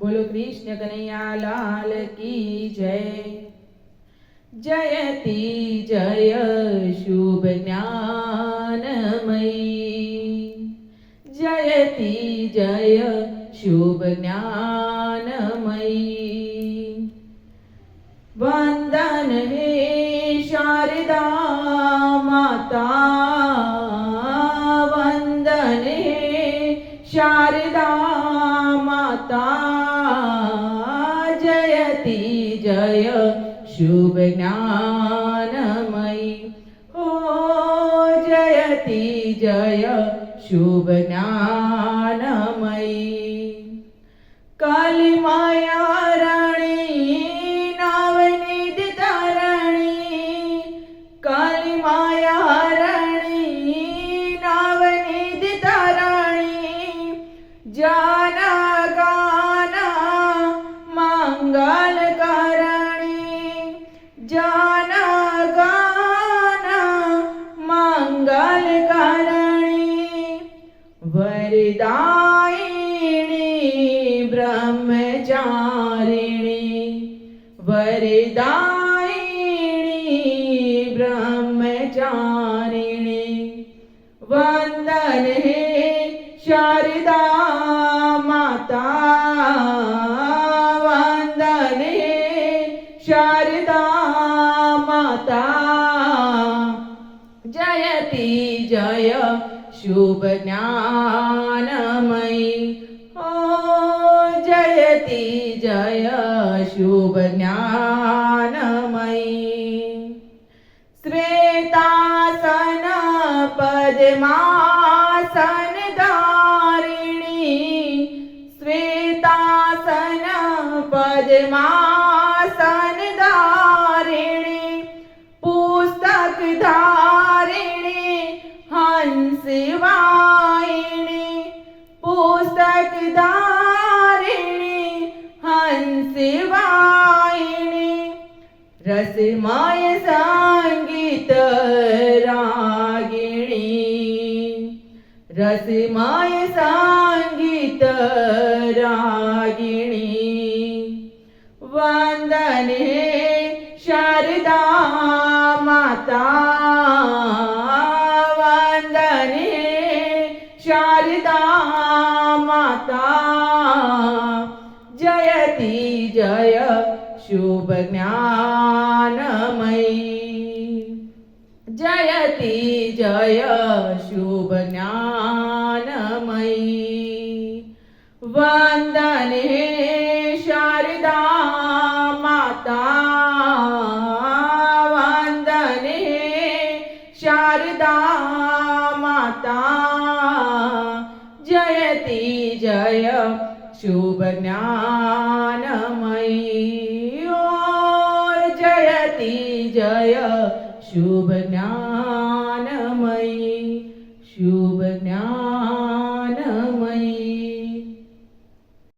બોલો કૃષ્ણ કનૈયા લાલ કી જય જયતી જય શુભ જ્ઞાનમયી જયતી જય શુભ જ્ઞાનમયી વંદન હે શારદા માતા વંદન હે શારદા જગતી જય શુભ જ્ઞાનમયી ઓ જયતી જય શુભ જ્ઞાનમયી કાલી માયા રાણી નાવની દિતારણી કાલી માયા રાણી નાવની દિતારણી જાના वरदायिणी ब्रह्मचारिणी ब्रह्मचारिणी। शारदा माता वंदन शारदा जयति जय शुभ ज्ञानमयी। ओ जयति जय शुभ ज्ञानमयी। श्वेतासन पद्मासन धारिणी श्वेतासन पद्मा रसय सङ्गीत रागिणी। रसय सङ्गीत रागिणी। वन्दने शारदा माता शुभ ज्ञानमयी जयति जय शुभ शुभज्ञानमयी। वन्दने शारदा माता, वन्दने शारदा माता। जयति जय शुभ शुभज्ञानमयी। जय शुभ ज्ञान।